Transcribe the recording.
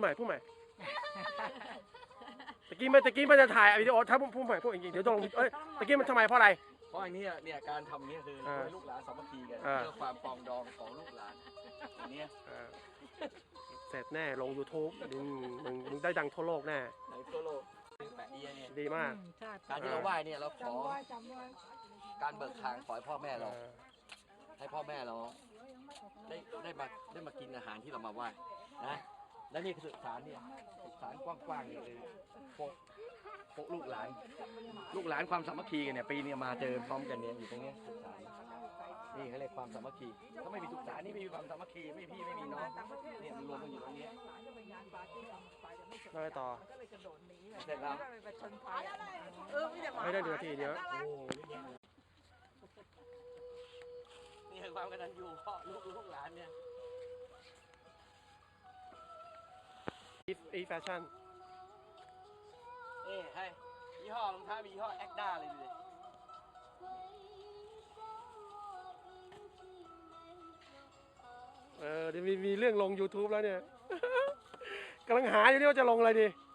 ดใหม่พูดใหม่ตะกี้มันตะกี้มันจะถ่ายวิดีโอถ้าพูดพูดใหม่พูดจริงๆเดี๋ยวต้องเอ้ยตะกี้มันทำไมเพราะอะไร เพราะอันเนี้ยเนี่ยการทำเนี้ยคืออ่าให้ลูกหลานสามัคคีกันอ่า เพื่อความปรองดองของลูกหลานอันเนี้ยเออเสร็จแน่ลง YouTube มึงมึงมึงได้ดังทั่วโลกแน่ในทั่วโลกแปะเอียเนี่ยดีมากใช่การที่เราไหว้เนี่ยเราขอจำไว้จำไว้การเบิกทางขอให้พ่อแม่เราเออให้พ่อแม่เราได้ได้มาได้มากินอาหารที่เรามาไหว้นะ และนี่คือสุสานเนี่ยสุสานกว้างๆเนี่ยคือพวกพวกลูกหลาน ลูกหลานความสามัคคีกันเนี่ยปีเนี้มาเจอพร้อมกันเนี่ยอยู่ตรงเนี้ยสุสานนี่เขาเรียกความสามัคคีถ้าไม่มีสุสานนี่ไม่มีความสามัคคีไม่มีพี่ไม่มีน้องเนี่ยมันรวมกันอยู่ตรงเนี้ยแล้วไปต่อเสร็จแล้วเออไม่ได้มาไม่ได้เดือทีเดียวนี่คือความกตัญญูพ่อลูกลูกหลานเนี่ย อีอีแฟชั่นนี่ให้ยี่ห้อรองเท้ามียี่ห้อแอคด้าเลยดูดิเออเดี๋ยวมีมีเรื่องลง YouTube แล้วเนี่ย กำลังหาอยู่นี่ว่าจะลงอะไรดีเ